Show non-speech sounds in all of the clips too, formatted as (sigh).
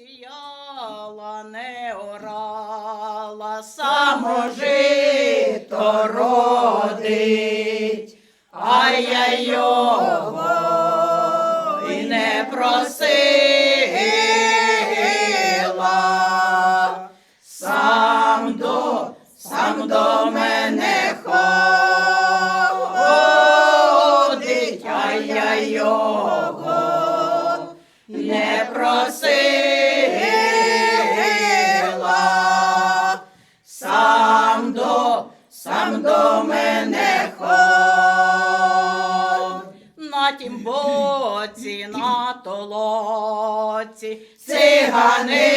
сіяла, не орала, само жито родить, а я його і не просила. Толоці, цигани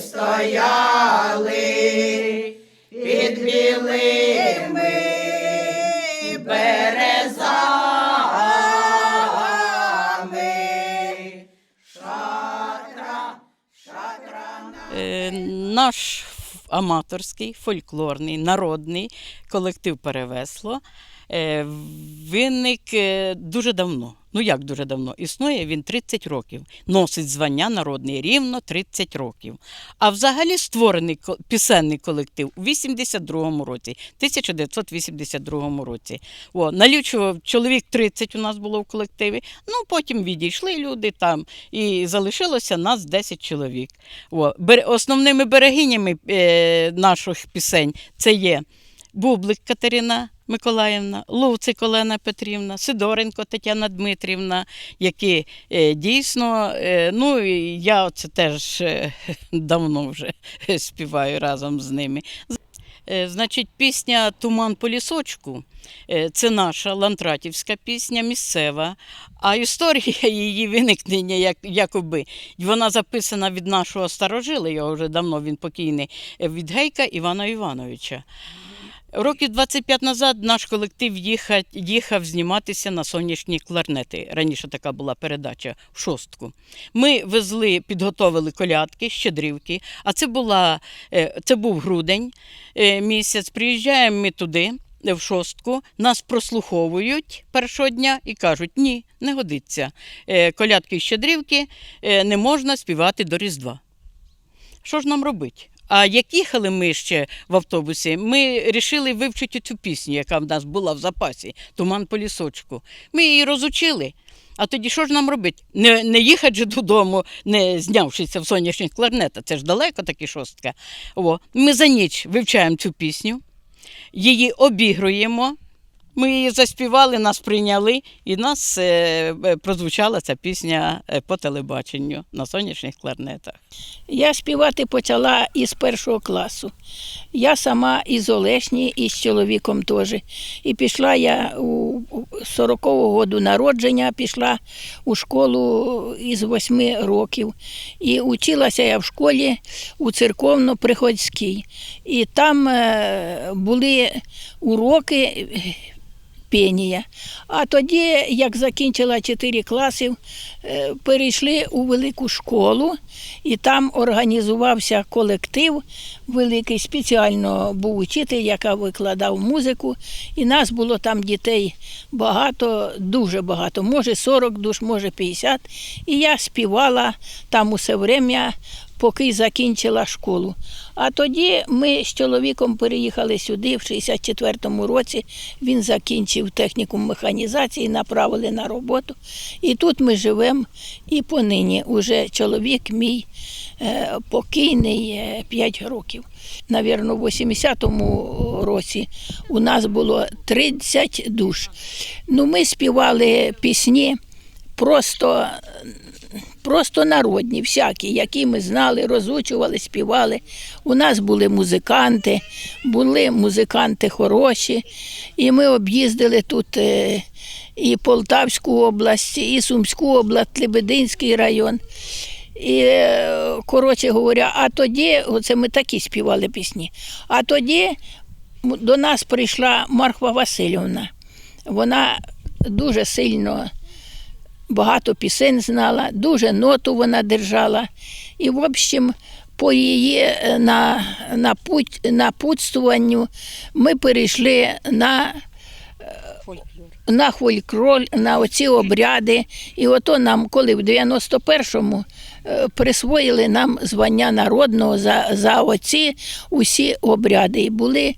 стояли під білими березами. Шатра, шатра на Е, Наш аматорський, фольклорний, народний колектив Перевесло е, виник е, дуже давно. Ну як дуже давно? Існує він 30 років. Носить звання народний рівно 30 років. А взагалі створений пісенний колектив у 82-му році, 1982 році. О, налічував чоловік 30 у нас було в колективі. Ну потім відійшли люди там, і залишилося нас 10 чоловік. О, основними берегинями е, наших пісень це є Бублик Катерина Миколаївна, Луцик Олена Петрівна, Сидоренко Тетяна Дмитрівна, які е, дійсно, е, ну я це теж е, (laughs) давно вже (laughs) співаю разом з ними. Значить, пісня Туман по лісочку це наша лантратівська пісня, місцева. А історія (laughs) її виникнення, як, якоби, вона записана від нашого старожила, його вже давно він покійний, від Гейка Івана Івановича. Років 25 назад наш колектив їхав, їхав зніматися на сонячні кларнети. Раніше така була передача в шостку. Ми везли, підготовили колядки, щедрівки. А це, була, е, це був грудень е, місяць. Приїжджаємо ми туди. В шостку нас прослуховують першого дня і кажуть: ні, не годиться. Е, Колядки щедрівки не можна співати до Різдва. Що ж нам робити? А як їхали ми ще в автобусі, ми вирішили вивчити цю пісню, яка в нас була в запасі Туман по лісочку. Ми її розучили. А тоді що ж нам робити? Не, не їхати же додому, не знявшися в сонячних кларнетах, це ж далеко таки шостка. О, ми за ніч вивчаємо цю пісню, її обігруємо. Ми її заспівали, нас прийняли, і нас е, е, прозвучала ця пісня е, по телебаченню на сонячних кларнетах. Я співати почала із першого класу. Я сама із Олешні, і з чоловіком теж. І пішла я у 40-го року народження, пішла у школу із 8 років. І училася я в школі у церковно-приходській. І там е, були уроки пенія. А тоді, як закінчила 4 класи, е, перейшли у велику школу, і там організувався колектив великий, спеціально був учитель, яка викладав музику. І нас було там дітей багато, дуже багато, може 40 душ, може 50. І я співала там усе время, поки закінчила школу. А тоді ми з чоловіком переїхали сюди в 64-му році. Він закінчив технікум механізації, направили на роботу. І тут ми живемо і понині. Уже чоловік мій е, покійний е, 5 років. Навірно, в 80-му році у нас було 30 душ. Ну, ми співали пісні просто просто народні, всякі, які ми знали, розучували, співали. У нас були музиканти, були музиканти хороші, і ми об'їздили тут е, і Полтавську область, і Сумську область, Лебединський район. І, е, коротше говоря, а тоді, оце ми такі співали пісні. А тоді до нас прийшла Марфа Васильівна. Вона дуже сильно багато пісень знала, дуже ноту вона держала. І, в общем, по її е, на, напут, напутствуванню ми перейшли на Фольклор. на фольклор, на оці обряди. І ото нам, коли в 91-му е, присвоїли нам звання народного за, за оці усі обряди. І були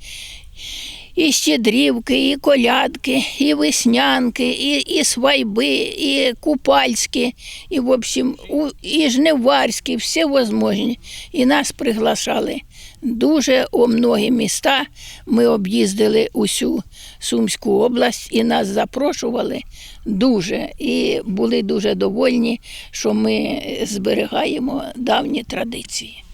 і щедрівки, і колядки, і веснянки, і, і свайби, і купальські, і, в общем, у, і жниварські, всі возможні. І нас приглашали дуже у многі міста. Ми об'їздили усю Сумську область і нас запрошували дуже. І були дуже довольні, що ми зберігаємо давні традиції.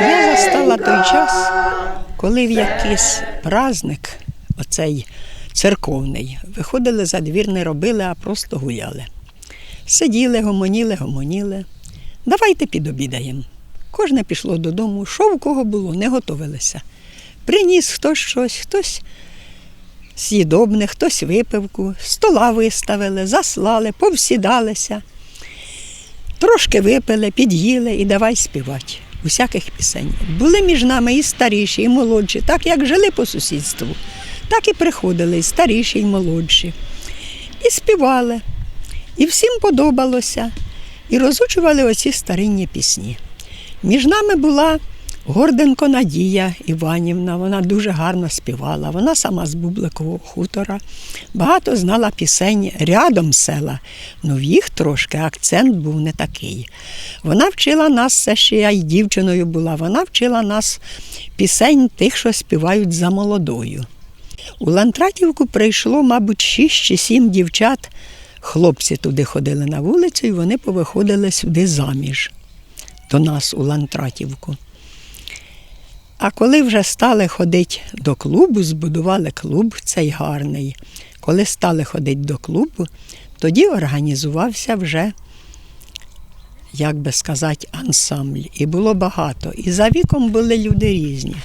Я застала той час, коли в якийсь праздник, оцей церковний, виходили за двір, не робили, а просто гуляли. Сиділи, гомоніли, гомоніли. Давайте підобідаємо. Кожне пішло додому, що в кого було, не готовилися. Приніс хтось щось, хтось з'їдобне, хтось випивку, стола виставили, заслали, повсідалися. Трошки випили, під'їли і давай співати. Усяких пісень. Були між нами і старіші, і молодші, так як жили по сусідству, так і приходили і старіші, і молодші. І співали. І всім подобалося. І розучували оці старинні пісні. Між нами була Горденко Надія Іванівна. Вона дуже гарно співала. Вона сама з Бубликового хутора. Багато знала пісень рядом села, але в їх трошки акцент був не такий. Вона вчила нас, це ще я й дівчиною була, вона вчила нас пісень тих, що співають за молодою. У Лантратівку прийшло, мабуть, шість чи сім дівчат. Хлопці туди ходили на вулицю, і вони повиходили сюди заміж до нас у Лантратівку. А коли вже стали ходити до клубу, збудували клуб цей гарний. Коли стали ходити до клубу, тоді організувався вже, як би сказати, ансамбль. І було багато. І за віком були люди різні.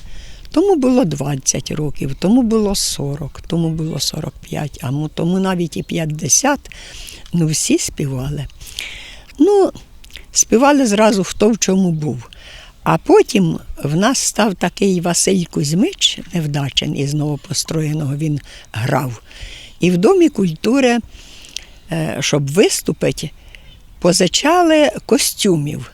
Тому було 20 років, тому було 40, тому було 45, а тому навіть і 50. Ну, всі співали. Ну, співали зразу хто в чому був. А потім в нас став такий Василь Кузьмич, невдачен із новопостроєного він грав. І в Домі культури, е, щоб виступити, позичали костюмів.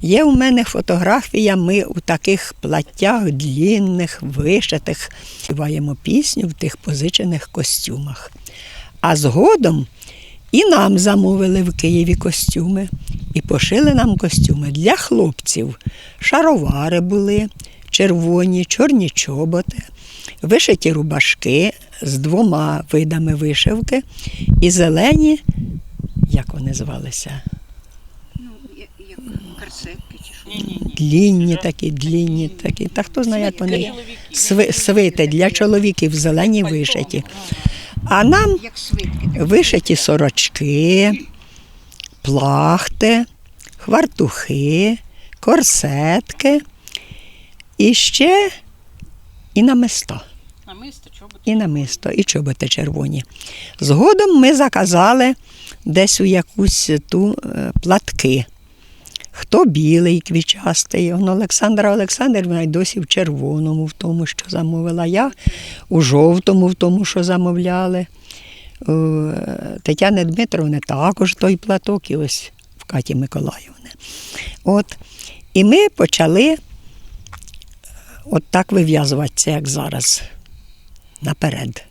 Є у мене фотографія, ми у таких платтях длінних, вишитих, співаємо пісню в тих позичених костюмах. А згодом і нам замовили в Києві костюми, і пошили нам костюми для хлопців. Шаровари були, червоні, чорні чоботи, вишиті рубашки з двома видами вишивки і зелені, як вони звалися? Длінні такі, длінні такі. Та хто знає, як вони Сви- свити для чоловіків зелені вишиті. А нам вишиті сорочки, плахти, хвартухи, корсетки і ще і намисто. І намисто, і чоботи червоні. Згодом ми заказали десь у якусь ту е, платки. Хто білий, квічастий. Он Олександра Олександрівна й досі в червоному, в тому, що замовила я, у жовтому, в тому, що замовляли. У е, Тетяни Дмитровни також той платок, і ось в Каті Миколаївни. От. І ми почали е, от так вив'язуватися, як зараз, наперед.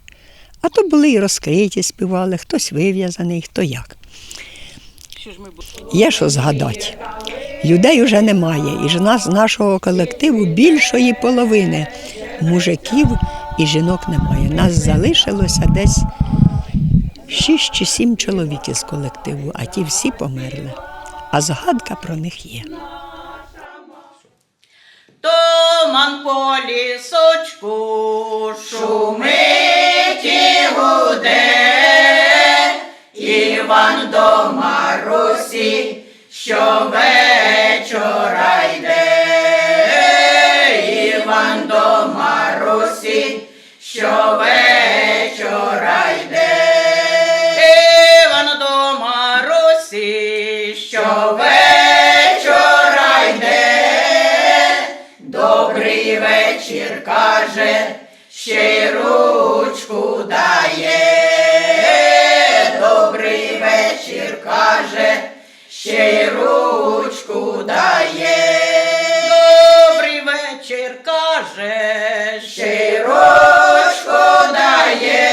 А то були і розкриті, співали, хтось вив'язаний, хто як. Що ж ми будемо? Є що згадати. Людей вже немає. І ж нас, нашого колективу більшої половини мужиків і жінок немає. Нас залишилося десь шість чи сім чоловік із колективу, а ті всі померли. А згадка про них є. Туман по лісочку шумить і гуде, Іван до Марусі щовечора йде, Іван до Марусі щовечора йде, Іван до Марусі щовечора йде. добрий вечір каже, ще й ручку дає. Ще й ручку дає. Добрий вечір каже, ще й ручку дає.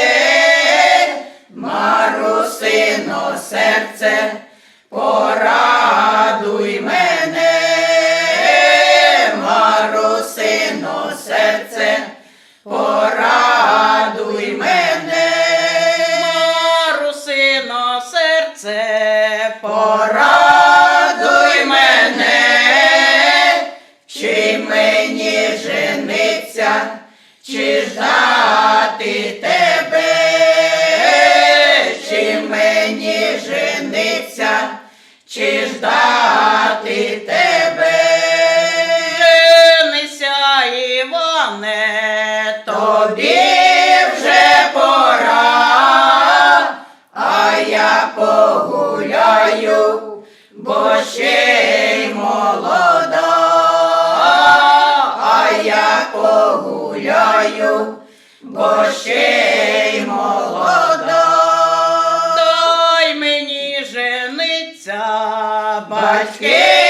Марусино серце, мені жениться, чи ждати тебе, чи мені жениться, чи ждати тебе. Женися, Іване, тобі вже пора, а я погуляю, Yay!